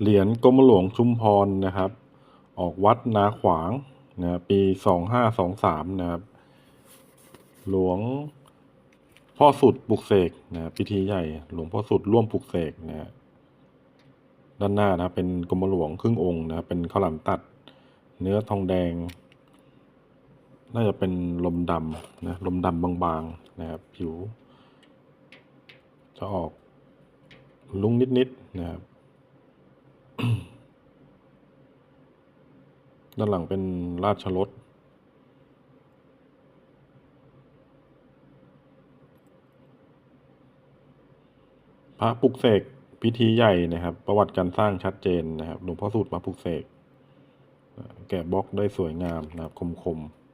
เหรียญกรมหลวงชุมพรนะครับ ออกวัดนาขวางนะปีสองห้าสองสามนะครับ หลวงพ่อสุดปลุกเสกนะพิธีใหญ่ หลวงพ่อสุดร่วมปลุกเสกนะด้านหน้านะเป็นกรมหลวงครึ่งองค์นะเป็นข้าวหลามตัด เนื้อทองแดง น่าจะเป็นลมดำนะลมดำบางๆนะครับผิว จะออกลุ้งนิดๆนะครับ ด้านหลังเป็นราชรถพระปลุกเสกพิธีใหญ่นะครับ ประวัติการสร้างชัดเจนนะครับหลวงพ่อสูตรมาปลุกเสกแกะบล็อกได้สวยงามนะครับคมคมๆ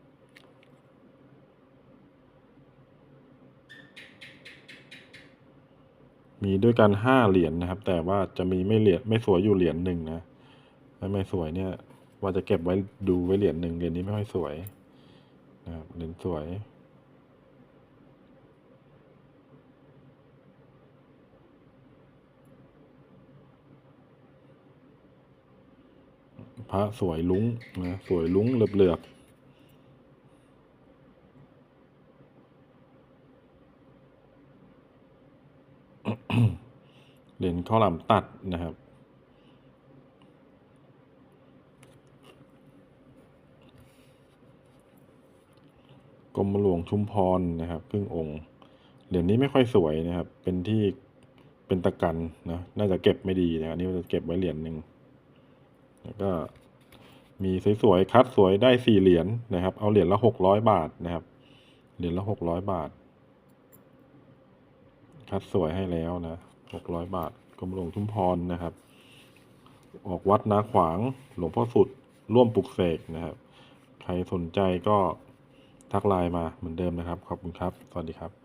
มีด้วยกันห้าเหรียญนะครับ แต่ว่าจะมีไม่เหรียญไม่สวยอยู่เหรียญหนึ่งนะไม่ไม่สวยเนี่ย ว่าจะเก็บไว้ดูไว้เหรียญหนึ่งเหรียญนี้ไม่ค่อยสวยนะครับเหรียญสวยพระสวยลุ้งนะสวยลุ้งเหลือบ เหลือบเหรียญข้าวหลามตัดนะครับกรมหลวงชุมพรนะครับครึ่งองค์เหรียญนี้ไม่ค่อยสวยนะครับ เป็นที่เป็นตะกันนะน่าจะเก็บไม่ดีนะครับนนี่จะเก็บไว้เหรียญหนึ่งแล้วก็มีสวยๆคัดสวยได้สี่เหรียญนะครับ เอาเหรียญละหกร้อยบาทนะครับเหรียญละหกร้อยบาท คัดสวยให้แล้วนะหกร้อยบาทกรมหลวงชุมพรนะครับ ออกวัดนาขวางหลวงพ่อสุด ร่วมปลุกเสกนะครับ ใครสนใจก็ทักไลน์มาเหมือนเดิมนะครับ ขอบคุณครับ สวัสดีครับ